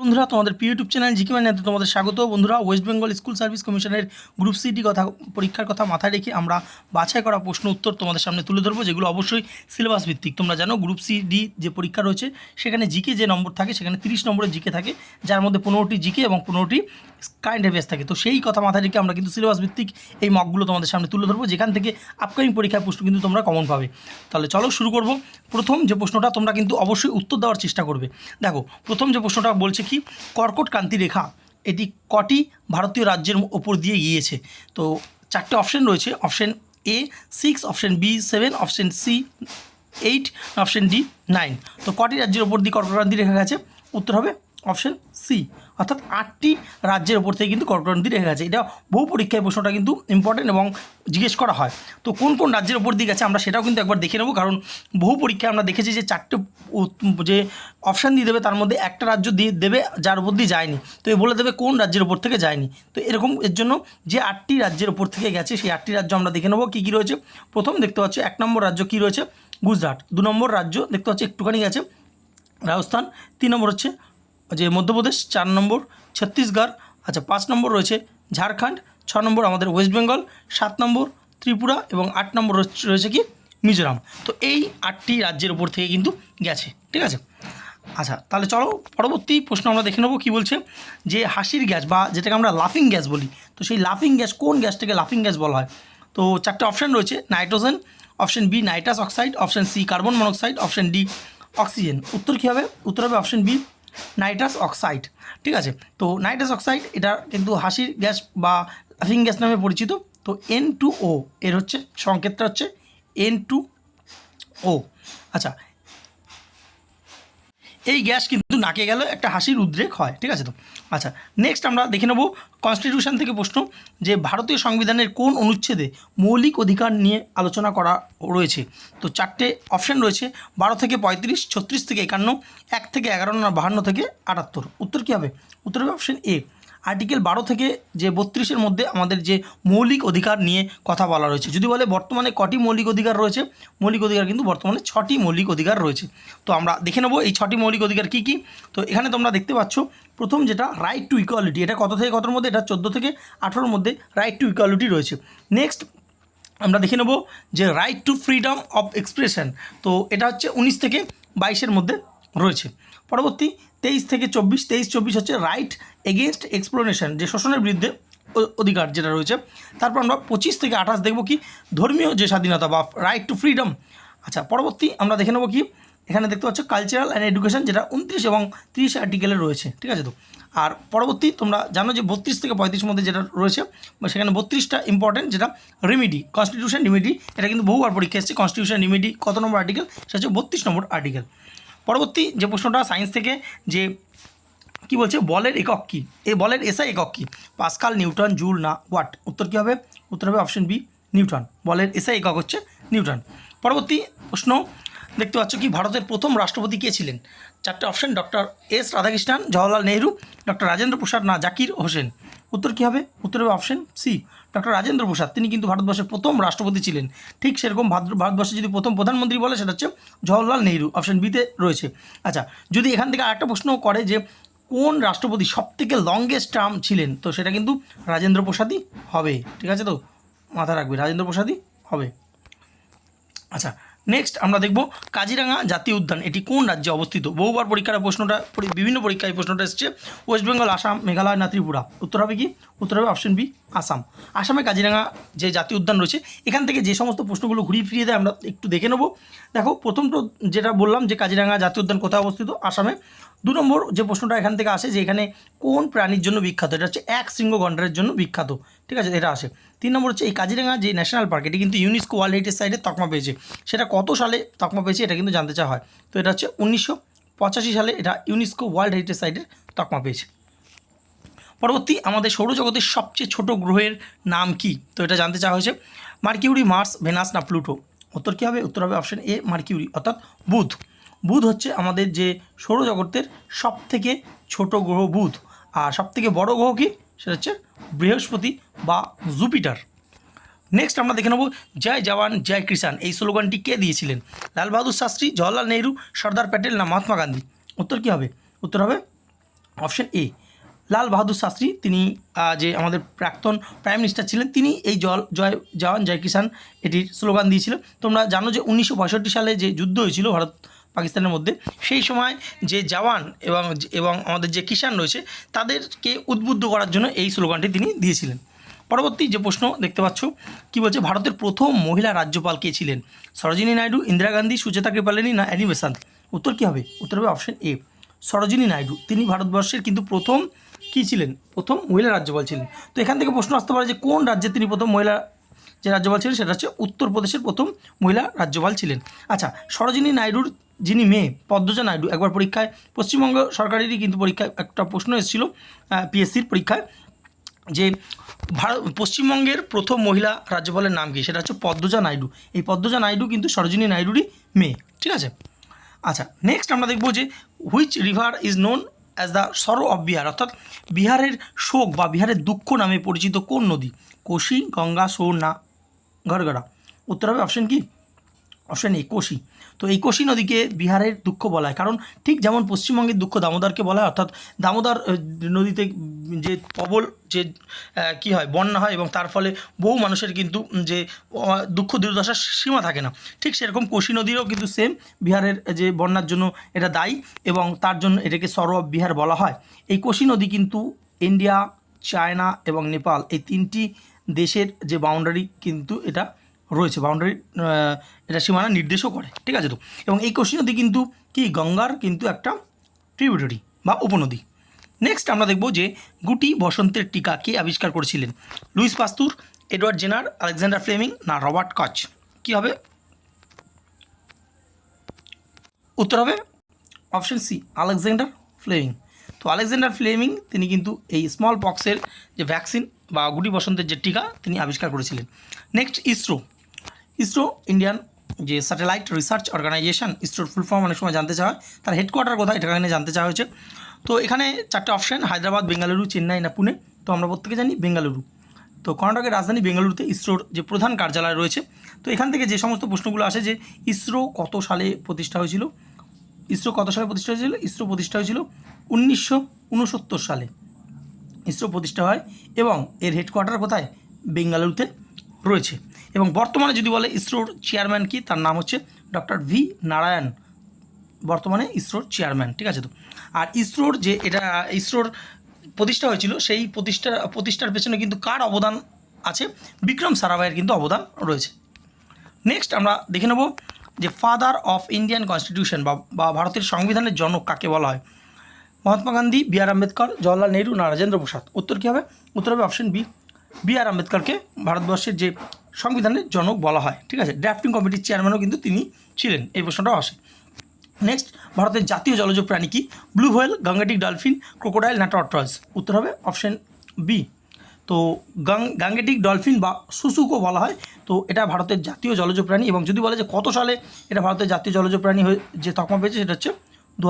বন্ধুরা, তোমাদের প্রিয় ইউটিউব চ্যানেল জিকে ম্যানেতে তোমাদের স্বাগত। বন্ধুরা, ওয়েস্ট বেঙ্গল স্কুল সার্ভিস কমিশনের গ্রুপ সিটি কথা, পরীক্ষার কথা মাথায় রেখে আমরা বাছাই করা প্রশ্ন উত্তর তোমাদের সামনে তুলে ধরবো, যেগুলো অবশ্যই সিলেবাস ভিত্তিক। তোমরা জানো, গ্রুপ সি, ডি যে পরীক্ষা রয়েছে, সেখানে জিকে যে নম্বর থাকে, সেখানে তিরিশ নম্বরের জিকে থাকে, যার মধ্যে পনেরোটি জিকে এবং পনেরোটি কারেন্ট অ্যাফেয়ার্স থাকে। তো সেই কথা মাথায় রেখে আমরা কিন্তু সিলেবাস ভিত্তিক এই মকগুলো তোমাদের সামনে তুলে ধরবো। যেখান থেকে আপকামিং পরীক্ষার প্রশ্ন কিন্তু তোমরা কমন পাবে। তাহলে চলো শুরু করব। প্রথম যে প্রশ্নটা তোমরা কিন্তু অবশ্যই উত্তর দেওয়ার চেষ্টা করবে। দেখো, প্রথম যে প্রশ্নটা বলছে কি, কর্কট কান্তি রেখা, এটি কটি ভারতীয় রাজ্যের ওপর দিয়ে গিয়েছে? তো চারটে অপশন রয়েছে। Option A six option B seven option C eight option D nine তো কটি রাজ্যের ওপর দিয়ে কর্কটক্রান্তি রেখা গেছে? উত্তর হবে অপশন সি। অর্থাৎ আটটি রাজ্যের ওপর থেকে কিন্তু কর্কটক্রান্তি রেখা গেছে। এটা বহু পরীক্ষায় প্রশ্নটা কিন্তু ইম্পর্টেন্ট এবং জিজ্ঞেস করা হয়। তো কোন কোন রাজ্যের ওপর দিয়ে গেছে আমরা সেটাও কিন্তু একবার দেখে নেব। কারণ বহু পরীক্ষায় আমরা দেখেছি যে চারটে যে অপশান দিয়ে দেবে, তার মধ্যে একটা রাজ্য দিয়ে দেবে, যার উপর দিয়ে যায়নি। তো এ বলে দেবে কোন রাজ্যের ওপর থেকে যায়নি। তো এরকম এর জন্য যে আটটি রাজ্যের ওপর থেকে গেছে, সেই আটটি রাজ্য আমরা দেখে নেব। কী কী রয়েছে? প্রথম দেখতে পাচ্ছি, এক নম্বর রাজ্য কী রয়েছে? গুজরাট। দু নম্বর রাজ্য দেখতে পাচ্ছি, একটুখানি গেছে, রাজস্থান। তিন নম্বর হচ্ছে যে মধ্যপ্রদেশ চার নম্বর, ছত্তিশগড় আচ্ছা পাঁচ নম্বর রয়েছে ঝাড়খণ্ড, ছ নম্বর আমাদের ওয়েস্ট বেঙ্গল, সাত নম্বর ত্রিপুরা এবং আট নম্বর রয়েছে- কি মিজোরাম। তো এই আটটি রাজ্যের উপর থেকে কিন্তু গেছে, ঠিক আছে? আচ্ছা তাহলে চলো পরবর্তী প্রশ্ন আমরা দেখে নেব কী বলছে যে হাসির গ্যাস বা যেটাকে আমরা লাফিং গ্যাস বলি, তো সেই লাফিং গ্যাস কোন গ্যাসটাকে লাফিং গ্যাস বলা হয়? তো চারটে অপশান রয়েছে nitrogen option B nitrous oxide option C carbon monoxide option D oxygen উত্তর কী হবে? উত্তর হবে অপশান বি নাইট্রাস অক্সাইড, ঠিক আছে? তো নাইট্রাস অক্সাইড, এটা কিন্তু হাসির গ্যাস বা লাফিং গ্যাস নামে পরিচিত। তো এন টু ও এর হচ্ছে, সংকেতটা হচ্ছে এন টু ও আচ্ছা এই গ্যাস কিন্তু নাকে গেল, একটা হাসির উদ্রেক হয়, ঠিক আছে তো? আচ্ছা নেক্সট আমরা দেখে নেব কনস্টিটিউশন থেকে প্রশ্ন যে ভারতীয় সংবিধানের কোন অনুচ্ছেদে মৌলিক অধিকার নিয়ে আলোচনা করা রয়েছে? তো চারটে অপশান রয়েছে, বারো থেকে পঁয়ত্রিশ, ছত্রিশ থেকে একান্ন, এক থেকে এগারো না, বাহান্ন থেকে আটাত্তর। উত্তর কী হবে? উত্তর হবে অপশান এ আর্টিকেল বারো থেকে যে বত্রিশের মধ্যে আমাদের যে মৌলিক অধিকার নিয়ে কথা বলা রয়েছে। যদি বলে বর্তমানে কটি মৌলিক অধিকার রয়েছে, মৌলিক অধিকার কিন্তু বর্তমানে ছটি মৌলিক অধিকার রয়েছে। তো আমরা দেখে নেব এই ছটি মৌলিক অধিকার কী কী। তো এখানে তোমরা দেখতে পাচ্ছ, প্রথম যেটা রাইট টু ইকুয়ালিটি এটা কত থেকে কতর মধ্যে? এটা চোদ্দ থেকে আঠেরোর মধ্যে রাইট টু ইকুয়ালিটি রয়েছে। নেক্সট আমরা দেখে নেব যে right to freedom of expression তো এটা হচ্ছে উনিশ থেকে বাইশের মধ্যে রয়েছে। পরবর্তী তেইশ থেকে চব্বিশ, তেইশ, চব্বিশ হচ্ছে রাইট এগেনস্ট এক্সপ্লোনেশন যে শোষণের বিরুদ্ধে অধিকার যেটা রয়েছে, তারপর আমরা পঁচিশ থেকে আঠাশ দেখব কি ধর্মীয় যে স্বাধীনতা বা রাইট টু ফ্রিডম আচ্ছা পরবর্তী আমরা দেখে নেব কি, এখানে দেখতে পাচ্ছ কালচারাল অ্যান্ড এডুকেশন যেটা উনত্রিশ এবং তিরিশ আর্টিকেলে রয়েছে, ঠিক আছে তো? আর পরবর্তী তোমরা জানো যে বত্রিশ থেকে পঁয়ত্রিশের মধ্যে যেটা রয়েছে সেখানে বত্রিশটা ইম্পর্টেন্ট যেটা রেমিডি কনস্টিটিউশন রিমিডি এটা কিন্তু বহুবার পরীক্ষা এসেছে কনস্টিটিউশন রিমিডি কত নম্বর আর্টিকেল সেটা হচ্ছে বত্রিশ নম্বর আর্টিকেল পরবর্তী যে প্রশ্নটা সায়েন্স থেকে যে কি বলছে? বলের একক কী? এই বলের এসআই একক কী? পাস্কাল নিউটন জুল, না, ওয়াট? উত্তর কী হবে? উত্তর হবে অপশন বি নিউটন বলের এসআই একক হচ্ছে নিউটন পরবর্তী প্রশ্ন, দেখতে পাচ্ছ কি ভারতের প্রথম রাষ্ট্রপতি কে ছিলেন? চারটে option doctor S Radhakrishnan, Jawaharlal Nehru doctor Rajendra Prasad, না, জাকির হোসেন। উত্তর কী হবে? উত্তর হবে option C doctor Rajendra Prasad. তিনি কিন্তু ভারতবর্ষের প্রথম রাষ্ট্রপতি ছিলেন। ঠিক সেরকম ভারত- ভারতবর্ষে যদি প্রথম প্রধানমন্ত্রী বলে, সেটা হচ্ছে জওয়াহরলাল নেহরু। অপশন বিতে রয়েছে। আচ্ছা যদি এখান থেকে আরেকটা প্রশ্ন করে যে কোন রাষ্ট্রপতি সবথেকে লংগেস্ট টার্ম ছিলেন? তো সেটা কিন্তু রাজেন্দ্র প্রসাদই হবে, ঠিক আছে তো? মাথায় রাখবে, রাজেন্দ্র প্রসাদই হবে। আচ্ছা নেক্সট আমরা দেখব কাজিরাঙা জাতীয় উদ্যান, এটি কোন রাজ্যে অবস্থিত? বহুবার পরীক্ষার প্রশ্নটা, পরি- বিভিন্ন পরীক্ষায় প্রশ্নটা এসেছে। ওয়েস্ট বেঙ্গল আসাম মেঘালয় না ত্রিপুরা উত্তর হবে কি? উত্তর হবে অপশন বি আসাম আসামে কাজিরাঙা যে জাতীয় উদ্যান রয়েছে, এখান থেকে যে সমস্ত প্রশ্নগুলো ঘুরিয়ে ফিরিয়ে দেয়, আমরা একটু দেখে নেব। দেখো, প্রথম তো যেটা বললাম যে কাজিরাঙা জাতীয় উদ্যান কোথায় অবস্থিত? আসামে। দু নম্বর যে প্রশ্নটা এখান থেকে আসে যে এখানে কোন প্রাণীর জন্য বিখ্যাত? এটা হচ্ছে এক শৃঙ্গ গন্ডারের জন্য বিখ্যাত। ঠিক আছে? এটা আসে। তিন নম্বর হচ্ছে এই কাজিরাঙা যে ন্যাশনাল পার্ক এটি কিন্তু ইউনেস্কো ওয়ার্ল্ড হেরিটেজ সাইটে তকমা পেয়েছে। সেটা কত সালে তকমা পেয়েছে এটা কিন্তু জানতে চাওয়া হয়। তো এটা হচ্ছে উনিশশো পঁচাশি সালে এটা ইউনেস্কো ওয়ার্ল্ড হেরিটেজ সাইটের তকমা পেয়েছে। পরবর্তী আমাদের সৌরজগতের সবচেয়ে ছোট গ্রহের নাম কি? তো এটা জানতে চাওয়া হয়েছে মার্কিউরি, মার্স, ভেনাস না প্লুটো? উত্তর কী হবে? উত্তর হবে অপশন এ, মার্কিউরি, অর্থাৎ বুধ। বুধ হচ্ছে আমাদের যে সৌরজগতের সব থেকে ছোট গ্রহ বুধ। আর সব থেকে বড় গ্রহ কি? সেটা হচ্ছে বৃহস্পতি বা জুপিটার। নেক্সট আমরা দেখে নেব জয় জওয়ান, জয় কিষান এই স্লোগানটি কে দিয়েছিলেন? লাল বাহাদুর শাস্ত্রী, জওয়াহরলাল নেহরু, সর্দার প্যাটেল না মহাত্মা গান্ধী? উত্তর কী হবে? উত্তর হবে অপশন এ লাল বাহাদুর শাস্ত্রী, তিনি যে আমাদের প্রাক্তন প্রাইম মিনিস্টার ছিলেন, তিনি এই জল, জয় জওয়ান, জয় কিষান এটির স্লোগান দিয়েছিলেন। তোমরা জানো যে উনিশশো পঁয়ষট্টি সালে যে যুদ্ধ হয়েছিল ভারত পাকিস্তানের মধ্যে, সেই সময় যে জওয়ান এবং এবং আমাদের যে কিষাণ রয়েছে, তাদেরকে উদ্বুদ্ধ করার জন্য এই স্লোগানটি তিনি দিয়েছিলেন। পরবর্তী যে প্রশ্ন দেখতে পাচ্ছ, কি বলছে, ভারতের প্রথম মহিলা রাজ্যপাল কে ছিলেন? সরোজিনী নাইডু, ইন্দিরা গান্ধী, সুচেতা কৃপালিনী না অ্যানি বেসান্ত উত্তর কী হবে? উত্তর হবে অপশন এ সরোজিনী নাইডু, তিনি ভারতবর্ষের কিন্তু প্রথম কী ছিলেন? প্রথম মহিলা রাজ্যপাল ছিলেন। তো এখান থেকে প্রশ্ন আসতে পারে যে কোন রাজ্যে তিনি প্রথম মহিলা যে রাজ্যপাল ছিলেন সেটা হচ্ছে উত্তরপ্রদেশের প্রথম মহিলা রাজ্যপাল ছিলেন। আচ্ছা সরোজিনী নাইডুর যিনি মেয়ে, পদ্মজা নাইডু, একবার পরীক্ষায় পশ্চিমবঙ্গ সরকারেরই কিন্তু পরীক্ষায় একটা প্রশ্ন এসেছিল পিএসসির পরীক্ষায়, যে ভারত, পশ্চিমবঙ্গের প্রথম মহিলা রাজ্যপালের নাম কি? সেটা হচ্ছে পদ্মজা নাইডু। এই পদ্মজা নাইডু কিন্তু সরোজিনী নাইডুরই মেয়ে, ঠিক আছে? আচ্ছা নেক্সট আমরা দেখব যে which river is known as the sorrow of Bihar অর্থাৎ বিহারের শোক বা বিহারের দুঃখ নামে পরিচিত কোন নদী? কোশি, গঙ্গা সোর গড়গড়া উত্তর হবে অপশন কি? Option A Kosi. তো এই কোশি নদীকে বিহারের দুঃখ বলা হয় কারণ ঠিক যেমন পশ্চিমবঙ্গের দুঃখ দামোদরকে বলা হয় অর্থাৎ দামোদর নদীতে যে প্রবল যে কি হয়, বন্যা হয় এবং তার ফলে বহু মানুষের কিন্তু যে দুঃখ দুর্দশার সীমা থাকে না। ঠিক সেরকম কোশি নদীরও কিন্তু সেম বিহারের যে বন্যার জন্য এটা দায়ী এবং তার জন্য এটাকে সরব বিহার বলা হয়। এই কোশি নদী কিন্তু ইন্ডিয়া, চায়না এবং নেপাল এই তিনটি দেশের যে বাউন্ডারি কিন্তু এটা রয়েছে। বাউন্ডারি এটা সীমানা নির্দেশও করে। ঠিক আছে তো? এবং এই কোশি নদী কিন্তু কি? গঙ্গার কিন্তু একটা ট্রিবিউটারি বা উপনদী। নেক্সট আমরা দেখব যে গুটি বসন্তের টিকা কে আবিষ্কার করেছিলেন? Louis Pasteur, Edward Jenner, Alexander Fleming না রবার্ট কচ? কি হবে? উত্তর হবে অপশন সি আলেকজান্ডার ফ্লেমিং। তো আলেকজান্ডার ফ্লেমিং, তিনি কিন্তু এই স্মল পক্সের যে ভ্যাকসিন বা গুটি বসন্তের যে টিকা তিনি আবিষ্কার করেছিলেন। নেক্সট ইসরো ইসরো ইন্ডিয়ান যে স্যাটেলাইট রিসার্চ অর্গানাইজেশন ইসরোর ফুল ফর্ম অনেক সময় জানতে চাওয়া হয়। তার হেডকোয়ার্টার কোথায় এটা এখানে জানতে চাওয়া হয়েছে। তো এখানে চারটে অপশন হায়দ্রাবাদ, বেঙ্গালুরু, চেন্নাই না পুনে। তো আমরা প্রত্যেকে জানি বেঙ্গালুরু। তো কর্ণাটকের রাজধানী বেঙ্গালুরুতে ইসরোর যে প্রধান কার্যালয় রয়েছে। তো এখান থেকে যে সমস্ত প্রশ্নগুলো আসে যে ইসরো কত সালে প্রতিষ্ঠা হয়েছিল? ইসরো কত সালে প্রতিষ্ঠা হয়েছিল? ইসরো প্রতিষ্ঠা হয়েছিল উনিশশো উনসত্তর সালে। ইসরো প্রতিষ্ঠা হয় এবং এর হেডকোয়ার্টার কোথায়? বেঙ্গালুরুতে রয়েছে। এবং বর্তমানে যদি বলে ইসরোর চেয়ারম্যান কি, তার নাম হচ্ছে ডক্টর ভি নারায়ণ। বর্তমানে ইসরোর চেয়ারম্যান ঠিক আছে তো? আর ইসরোর যে এটা, ইসরোর প্রতিষ্ঠা হয়েছিল, সেই প্রতিষ্ঠা, প্রতিষ্ঠার পেছনে কিন্তু কার অবদান আছে? বিক্রম সারাভাইয়ের কিন্তু অবদান রয়েছে। নেক্সট আমরা দেখে নেব যে ফাদার অফ ইন্ডিয়ান কনস্টিটিউশন বা ভারতের সংবিধানের জনক কাকে বলা হয়? মহাত্মা গান্ধী, বি আর আম্বেদকর, জওয়াহরলাল নেহরু, না, রাজেন্দ্র প্রসাদ। উত্তর কী হবে? উত্তর হবে অপশন বি বি আর আম্বেদকরকে ভারতবর্ষের যে সংবিধানের জনক বলা হয়, ঠিক আছে? ড্রাফটিং কমিটির চেয়ারম্যানও কিন্তু তিনি ছিলেন, এই প্রশ্নটাও আসে। নেক্সট ভারতের জাতীয় জলজ প্রাণী কি? Blue whale Gangetic dolphin crocodile না টর্টয়েস উত্তর হবে অপশন বি তো গাং, গাঙ্গেটিক ডলফিন বা সুসুকও বলা হয়, তো এটা ভারতের জাতীয় জলজ প্রাণী এবং যদি বলে যে কত সালে এটা ভারতের জাতীয় জলজ প্রাণী হয়ে, যে তকমা পেয়েছে, সেটা হচ্ছে দু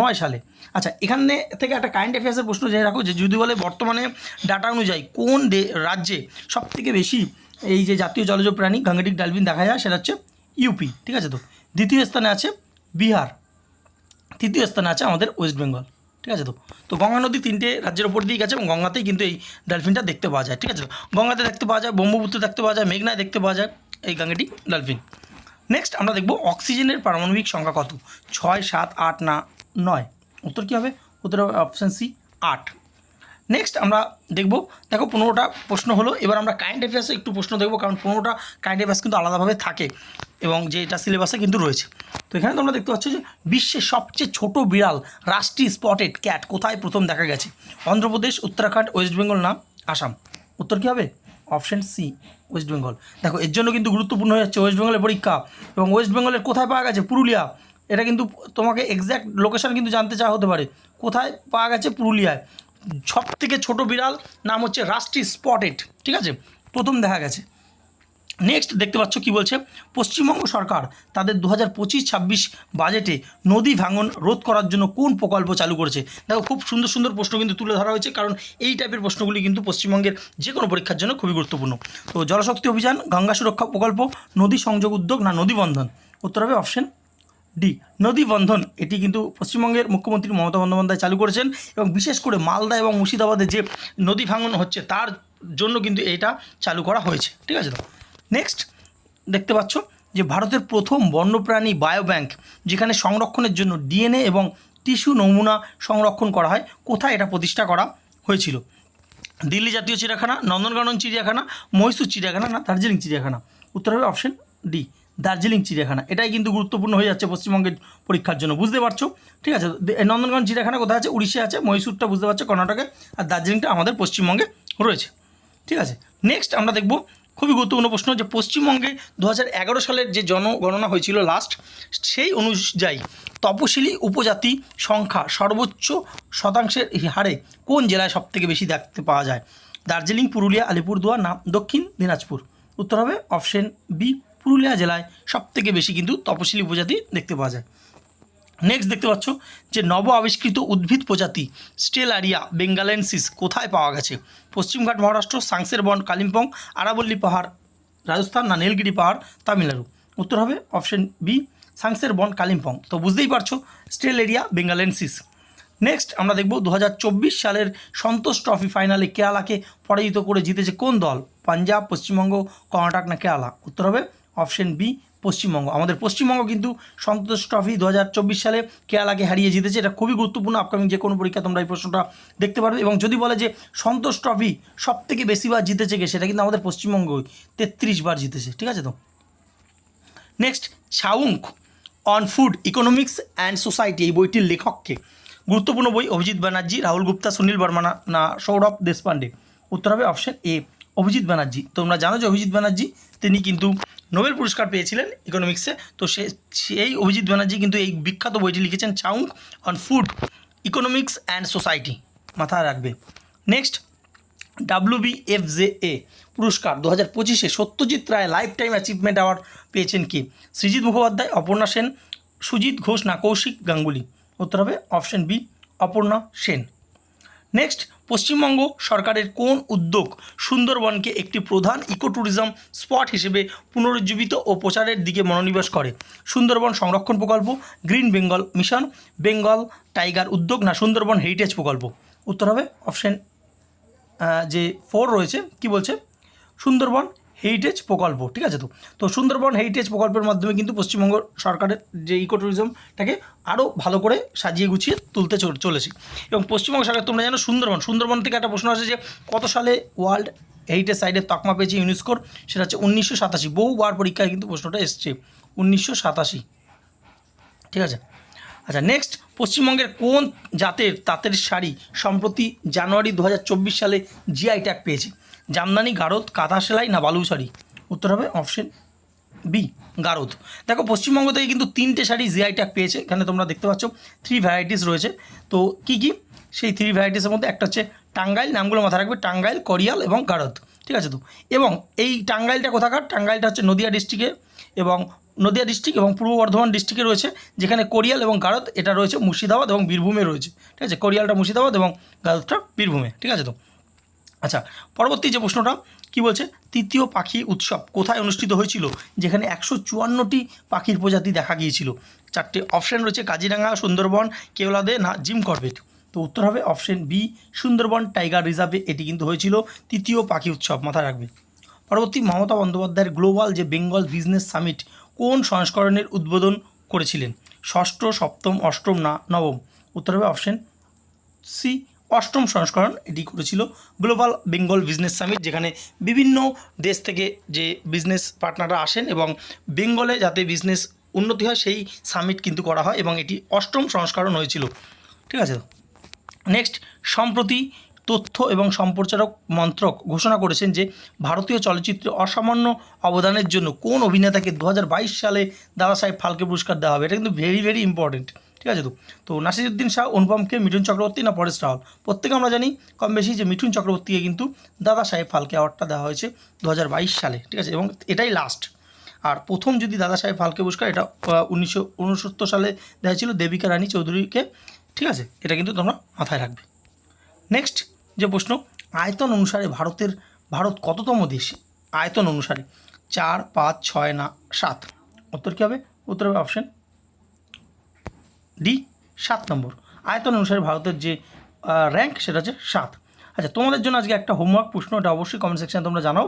নয় সালে। আচ্ছা এখানে থেকে একটা কারেন্ট অ্যাফেয়ার্সের প্রশ্ন জেনে রাখো যে যদি বলে বর্তমানে ডাটা অনুযায়ী কোন রাজ্যে সবথেকে বেশি এই যে জাতীয় জলজ প্রাণী গাঙ্গেটিক ডালফিন দেখা যায়, সেটা হচ্ছে ইউপি ঠিক আছে তো? দ্বিতীয় স্থানে আছে বিহার, তৃতীয় স্থানে আছে আমাদের ওয়েস্ট বেঙ্গল ঠিক আছে তো? তো গঙ্গা নদী তিনটে রাজ্যের ওপর দিয়ে গেছে এবং গঙ্গাতেই কিন্তু এই ডলফিনটা দেখতে পাওয়া যায়, ঠিক আছে গঙ্গাতে দেখতে পাওয়া যায়, ব্রহ্মপুত্র দেখতে পাওয়া যায়, মেঘনায় দেখতে পাওয়া যায় এই গাঙ্গেটিক ডলফিন নেক্সট আমরা দেখব অক্সিজেনের পারমাণবিক সংখ্যা কত? ছয়, সাত, আট, না, নয়। উত্তর কী হবে? উত্তর হবে অপশান সি আট। নেক্সট আমরা দেখব, দেখো পনেরোটা প্রশ্ন হলো। এবার আমরা কারেন্ট অ্যাফেয়ার্সে একটু প্রশ্ন দেখব, কারণ পনেরোটা কারেন্ট অ্যাফেয়ার্স কিন্তু আলাদাভাবে থাকে এবং যেটা সিলেবাসে কিন্তু রয়েছে। তো এখানে তোমরা দেখতে পাচ্ছ যে বিশ্বের সবচেয়ে ছোট বিড়াল, রাষ্ট্রীয় স্পটেড ক্যাট কোথায় প্রথম দেখা গেছে? অন্ধ্রপ্রদেশ, উত্তরাখণ্ড, ওয়েস্ট বেঙ্গল না, আসাম। উত্তর কী হবে? অপশন সি ওয়েস্ট বেঙ্গল দেখো, এর জন্য কিন্তু গুরুত্বপূর্ণ হয়ে যাচ্ছে ওয়েস্ট বেঙ্গলের পরীক্ষা। এবং ওয়েস্ট বেঙ্গলের কোথায় পাওয়া গেছে? পুরুলিয়া। এটা কিন্তু তোমাকে এক্স্যাক্ট লোকেশান কিন্তু জানতে চাওয়া হতে পারে। কোথায় পাওয়া গেছে? পুরুলিয়ায়। সব থেকে ছোটো বিড়াল নাম হচ্ছে রাষ্ট্রীয় স্পটেড। ঠিক আছে? প্রথম দেখা গেছে। নেক্সট দেখতে পাচ্ছ কি বলছে? পশ্চিমবঙ্গ সরকার তাদের দু হাজার পঁচিশ ছাব্বিশ বাজেটে নদী ভাঙন রোধ করার জন্য কোন প্রকল্প চালু করেছে? দেখো, খুব সুন্দর সুন্দর প্রশ্ন কিন্তু তুলে ধরা হয়েছে, কারণ এই টাইপের প্রশ্নগুলি কিন্তু পশ্চিমবঙ্গের যে কোনো পরীক্ষার জন্য খুবই গুরুত্বপূর্ণ। তো জলশক্তি অভিযান, গঙ্গা সুরক্ষা প্রকল্প, নদী সংযোগ উদ্যোগ না নদী বন্ধন? উত্তর হবে অপশন ডি নদী বন্ধন, এটি কিন্তু পশ্চিমবঙ্গের মুখ্যমন্ত্রী মমতা বন্দ্যোপাধ্যায় চালু করেছেন এবং বিশেষ করে মালদা এবং মুর্শিদাবাদে যে নদী ভাঙন হচ্ছে, তার জন্য কিন্তু এটা চালু করা হয়েছে। ঠিক আছে নেক্সট দেখতে পাচ্ছ যে ভারতের প্রথম বন্যপ্রাণী বায়োব্যাংক যেখানে সংরক্ষণের জন্য ডিএনএ এবং টিস্যু নমুনা সংরক্ষণ করা হয়, কোথায় এটা প্রতিষ্ঠা করা হয়েছিল? দিল্লি জাতীয় চিড়িয়াখানা, নন্দনকানন চিড়িয়াখানা, মহীশূর চিড়িয়াখানা না দার্জিলিং চিড়িয়াখানা? উত্তর হবে অপশন ডি দার্জিলিং চিড়িয়াখানা। এটাই কিন্তু গুরুত্বপূর্ণ হয়ে যাচ্ছে পশ্চিমবঙ্গের পরীক্ষার জন্য, বুঝতে পারছ? ঠিক আছে নন্দনকানন চিড়িয়াখানা কোথায় আছে? উড়িষ্যা আছে, মহীশূরটা বুঝতে পারছ, কর্ণাটকে, আর দার্জিলিংটা আমাদের পশ্চিমবঙ্গে রয়েছে। ঠিক আছে নেক্সট আমরা দেখব খুবই গুরুত্বপূর্ণ প্রশ্ন যে পশ্চিমবঙ্গে দু সালের যে জনগণনা হয়েছিল লাস্ট সেই অনুযায়ী তপশিলি উপজাতি সংখ্যা সর্বোচ্চ শতাংশের হারে কোন জেলায় সবথেকে বেশি দেখতে পাওয়া যায়? দার্জিলিং, পুরুলিয়া, আলিপুরদুয়ার, না, দক্ষিণ দিনাজপুর। উত্তর হবে অপশন বি পুরুলিয়া জেলায় সবথেকে বেশি কিন্তু তপশিলি উপজাতি দেখতে পাওয়া যায়। নেক্সট দেখতে পাচ্ছ যে নব আবিষ্কৃত উদ্ভিদ প্রজাতি স্টেলারিয়া বেঙ্গালেন্সিস কোথায় পাওয়া গেছে? পশ্চিমঘাট মহারাষ্ট্র, সাংসের বন, কালিম্পং, আরাবল্লী পাহাড়, রাজস্থান না নীলগিরি পাহাড়, তামিলনাড়ু। উত্তর হবে অপশন বি সাংসের বন, কালিম্পং। তো বুঝতেই পারছ স্টেলেরিয়া বেঙ্গালেন্সিস নেক্সট আমরা দেখব দু হাজার চব্বিশ সালের সন্তোষ ট্রফি ফাইনালে কেরালাকে পরাজিত করে জিতেছে কোন দল? পাঞ্জাব, পশ্চিমবঙ্গ, কর্ণাটক না কেরালা? উত্তর হবে অপশন বি পশ্চিমবঙ্গ। আমাদের পশ্চিমবঙ্গ কিন্তু সন্তোষ ট্রফি দু হাজার চব্বিশ সালে কেরালাকে হারিয়ে জিতেছে। এটা খুবই গুরুত্বপূর্ণ আপকামিং যে কোনো পরীক্ষা তোমরা এই প্রশ্নটা দেখতে পারবে। এবং যদি বলে যে সন্তোষ ট্রফি সব থেকে বেশিবার জিতেছে কে, সেটা কিন্তু আমাদের পশ্চিমবঙ্গই তেত্রিশ বার জিতেছে। ঠিক আছে তো? Next Chaunk on food economics and society এই বইটির লেখককে। গুরুত্বপূর্ণ বই, অভিজিৎ ব্যানার্জি, রাহুল গুপ্তা, সুনীল বর্মা, না- সৌরভ দেশপান্ডে উত্তর হবে অপশন এ অভিজিৎ ব্যানার্জি। তোমরা জানো যে অভিজিৎ ব্যানার্জি, তিনি কিন্তু নোবেল পুরস্কার পেয়েছিলেন ইকোনমিক্সে তো সে, সেই অভিজিৎ ব্যানার্জি কিন্তু এই বিখ্যাত বইটি লিখেছেন Chaunk on food economics and society মাথায় রাখবে। Next W B F J A পুরস্কার দু হাজার পঁচিশে Satyajit Ray lifetime achievement award পেয়েছেন কি? সৃজিৎ মুখোপাধ্যায়, অপর্ণা সেন, সুজিত ঘোষ না কৌশিক গাঙ্গুলি। উত্তর হবে option B Aparna Sen. Next Paschimbanga সরকারের কোন উদ্যোগ সুন্দরবনকে একটি প্রধান ইকো ট্যুরিজম স্পট হিসেবে পুনরুজ্জীবিত ও প্রচারের দিকে মনোনিবেশ করে? সুন্দরবন সংরক্ষণ প্রকল্প, green Bengal mission, Bengal tiger উদ্যোগ না সুন্দরবন হেরিটেজ প্রকল্প? উত্তর হবে অপশান যে ফোর রয়েছে, কি বলছে? সুন্দরবন হেরিটেজ প্রকল্প, ঠিক আছে তো? তো সুন্দরবন হেরিটেজ প্রকল্পের মাধ্যমে কিন্তু পশ্চিমবঙ্গ সরকারের যে ইকো ট্যুরিজমটাকে আরও ভালো করে সাজিয়ে গুছিয়ে তুলতে চল- চলেছে। এবং পশ্চিমবঙ্গ সরকার তোমরা জানো সুন্দরবন সুন্দরবন থেকে একটা প্রশ্ন আছে যে কত সালে ওয়ার্ল্ড হেরিটেজ সাইডের তকমা পেয়েছে ইউনেস্কোর সেটা হচ্ছে উনিশশো সাতাশি। বহুবার পরীক্ষায় কিন্তু প্রশ্নটা এসছে। উনিশশো সাতাশি। ঠিক আছে? আচ্ছা নেক্সট পশ্চিমবঙ্গের কোন জাতের তাঁতের শাড়ি সম্প্রতি জানুয়ারি দু হাজার চব্বিশ সালে জিআই ট্যাগ পেয়েছে? জামদানি, গারদ, কাঁথা সেলাই না বালু শাড়ি? উত্তর হবে অপশন বি গারদ। দেখো, পশ্চিমবঙ্গ থেকে কিন্তু তিনটে শাড়ি জিআই ট্যাগ পেয়েছে। এখানে তোমরা দেখতে পাচ্ছ থ্রি ভ্যারাইটিস রয়েছে। তো কি কি? সেই থ্রি ভ্যারাইটিসের মধ্যে একটা হচ্ছে টাঙ্গাইল, নামগুলো মাথায় রাখবে, টাঙ্গাইল, করিয়াল এবং গারদ। ঠিক আছে তো? এবং এই টাঙ্গাইলটা কোথাকার? টাঙ্গাইলটা হচ্ছে নদিয়া ডিস্ট্রিক্টে এবং নদিয়া ডিস্ট্রিক্ট এবং পূর্ব বর্ধমান ডিস্ট্রিক্টে রয়েছে, যেখানে কোরিয়াল এবং গারদ, এটা রয়েছে মুর্শিদাবাদ এবং বীরভূমে রয়েছে। ঠিক আছে? কোরিয়ালটা মুর্শিদাবাদ এবং গারদটা বীরভূমে। ঠিক আছে তো? আচ্ছা পরবর্তী যে প্রশ্নটা, কি বলছে? তৃতীয় পাখি উৎসব কোথায় অনুষ্ঠিত হয়েছিল? যেখানে একশো চুয়ান্নটি পাখির প্রজাতি দেখা গিয়েছিল। চারটে অপশন রয়েছে কাজিরাঙ্গা সুন্দরবন, কেওলাদে না জিম করবেট তো উত্তর হবে অপশন বি, সুন্দরবন, টাইগার রিজার্ভে এটি কিন্তু হয়েছিল তৃতীয় পাখি উৎসব, মাথায় রাখবে। পরবর্তী মমতা বন্দ্যোপাধ্যায়ের গ্লোবাল যে বেঙ্গল বিজনেস সামিট, কোন সংস্করণের উদ্বোধন করেছিলেন? ষষ্ঠ, সপ্তম, অষ্টম না নবম? উত্তর হবে অপশন সি অষ্টম সংস্করণ এটি করেছিল গ্লোবাল বেঙ্গল বিজনেস সামিট যেখানে বিভিন্ন দেশ থেকে যে বিজনেস পার্টনাররা আসেন এবং বেঙ্গলে যাতে বিজনেস উন্নতি হয়, সেই সামিট কিন্তু করা হয় এবং এটি অষ্টম সংস্করণ হয়েছিল। ঠিক আছে? নেক্সট সম্প্রতি তথ্য এবং সম্প্রচারক মন্ত্রক ঘোষণা করেছেন যে ভারতীয় চলচ্চিত্রে অসামান্য অবদানের জন্য কোন অভিনেতাকে দু হাজার বাইশ সালে দাদা সাহেব ফালকে পুরস্কার দেওয়া হবে। এটা কিন্তু ভেরি ভেরি ইম্পর্টেন্ট ঠিক আছে তো? তো নাসিরুদ্দিন শাহ অনুপমকে মিঠুন চক্রবর্তী না পরেশ রাওয়াল? প্রত্যেকে আমরা জানি কম বেশি যে মিঠুন চক্রবর্তীকে কিন্তু দাদা সাহেব ফালকে অ্যাওয়ার্ডটা দেওয়া হয়েছে দু হাজার বাইশ সালে, ঠিক আছে? এবং এটাই লাস্ট আর প্রথম যদি দাদা সাহেব ফালকে পুরস্কার, এটা উনিশশো উনসত্তর সালে দেওয়া ছিল দেবিকা রানী চৌধুরীকে, ঠিক আছে? এটা কিন্তু তোমরা মাথায় রাখবে। নেক্সট যে প্রশ্ন, আয়তন অনুসারে ভারতের, ভারত কততম দেশ? আয়তন অনুসারে চার, পাঁচ, ছয় না সাত? উত্তর কী হবে? উত্তর হবে অপশন ডি, সাত নম্বর। আয়তন অনুসারে ভারতের যে র্যাঙ্ক সেটা হচ্ছে সাত। আচ্ছা তোমাদের জন্য আজকে একটা হোমওয়ার্ক প্রশ্ন এটা অবশ্যই কমেন্ট সেকশানে তোমরা জানাও।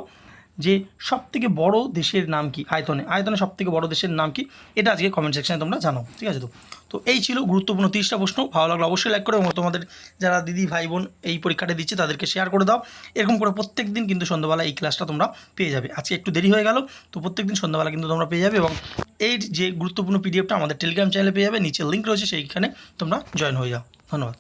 যে সব থেকে বড় দেশের নাম কি? আয়তনে। আয়তনে সব থেকে বড় দেশের নাম কি? এটা আজকে কমেন্ট সেকশনে তোমরা জানাও ঠিক আছে তো? তো এই ছিল গুরুত্বপূর্ণ তিরিশটা প্রশ্ন। ভালো লাগল অবশ্যই লাইক করো এবং তোমাদের যারা দিদি, ভাই, বোন এই পরীক্ষাটা দিচ্ছে তাদেরকে শেয়ার করে দাও। এরকম করে প্রত্যেক দিন কিন্তু সন্ধ্যাবেলা এই ক্লাসটা তোমরা পেয়ে যাবে। আজকে একটু দেরি হয়ে গেল, তো প্রত্যেক দিন সন্ধ্যাবেলা কিন্তু তোমরা পেয়ে যাবে এবং এই যে গুরুত্বপূর্ণ পিডিএফটা আমাদের টেলিগ্রাম চ্যানেলে পেয়ে যাবে। নিচে লিঙ্ক রয়েছে, সেইখানে তোমরা জয়েন হয়ে যাও। ধন্যবাদ।